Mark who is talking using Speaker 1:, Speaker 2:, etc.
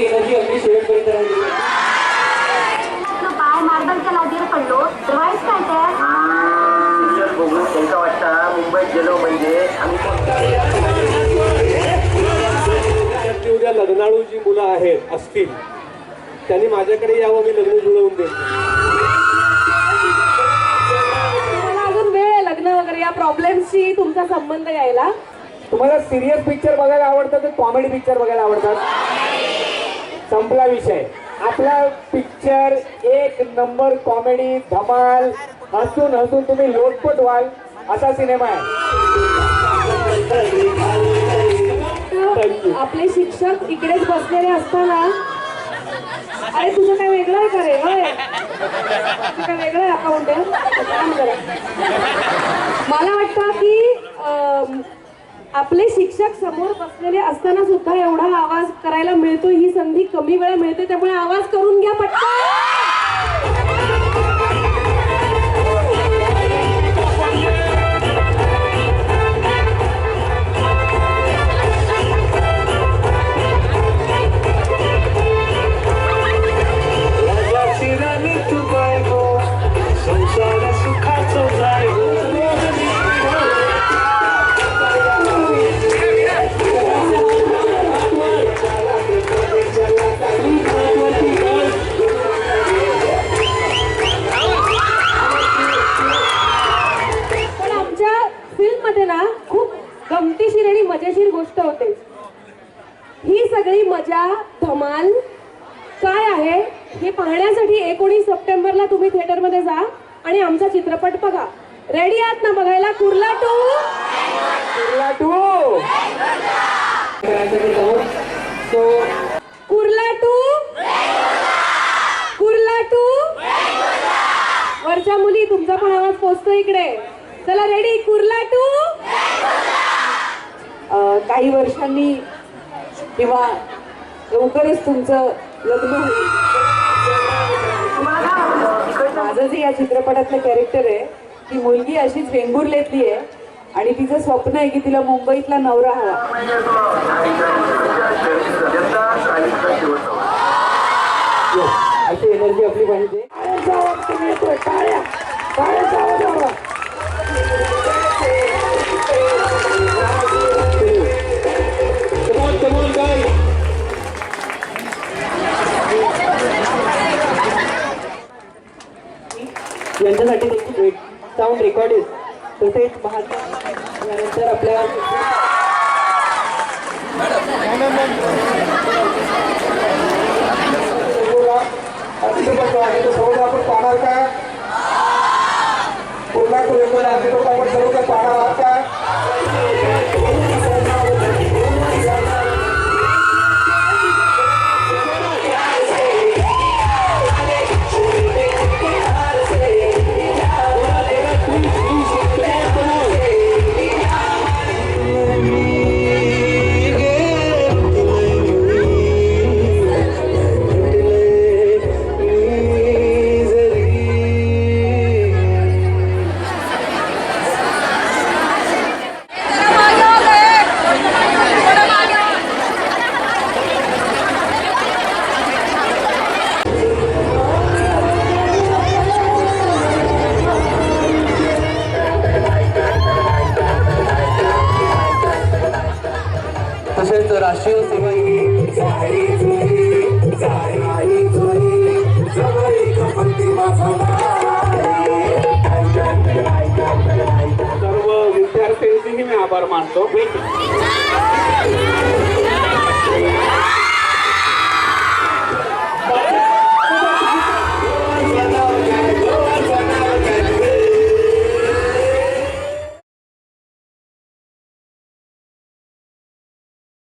Speaker 1: तेलाची अगदी शेवटपर्यंत राहिली पाय मुंबईत गेलो म्हणजे उद्या लग्नाळू जी मुलं आहेत असतील. त्यांनी माझ्याकडे यावं मी लग्न जुळवून
Speaker 2: दे अजून दे लग्न वगैरे या प्रॉब्लेमशी तुमचा संबंध यायला?
Speaker 3: तुम्हाला सिरियस पिक्चर बघायला आवडतात कॉमेडी पिक्चर बघायला आवडतात. संपला विषय. आपला पिक्चर एक नंबर कॉमेडी धमाल हसून हसून तुम्ही लोटपट व्हाल असा सिनेमा आहे.
Speaker 2: आपले शिक्षक इकडेच बसलेले असताना अरे तुझं काय वेगळं आहे का रे? तुझं काय वेगळं आहे अकाउंट आहे काम करा. मला वाटतं की आपले शिक्षक समोर बसलेले असताना सुद्धा एवढा आवाज करायला मिळतो. ही संधी कमी वेळा मिळते त्यामुळे आवाज करून घ्या पटकन. मध्ये ना खूप गमतीशीर आणि मजेशीर गोष्ट होते. ही सगळी मजा धमाल काय आहे हे पाहण्यासाठी एकोणीस सप्टेंबरला तुम्ही थिएटरमध्ये जा आणि आमचा चित्रपट बघा. रेडी आहात ना बघायला? Kurla two?
Speaker 3: Kurla two. So
Speaker 2: Kurla two? Kurla two? वरच्या मुली तुमचा पण आवाज पोचतो इकडे. चला रेडी कुर्ला टू? काही वर्षांनी किंवा लवकरच तुमचं लग्न होईल. माझं जे या चित्रपटातलं कॅरेक्टर आहे ती मुलगी अशीच वेंगुर्लेतली आहे आणि तिचं स्वप्न आहे की तिला मुंबईतला नवरा हवा.
Speaker 3: अशी एनर्जी आपली पाहिजे. यांच्यासाठी देखील साऊंड रेकॉर्डिंग तसेच महात्मा यानंतर आपल्या
Speaker 1: सर्व विद्यार्थ्यांचेही मी आभार मानतो.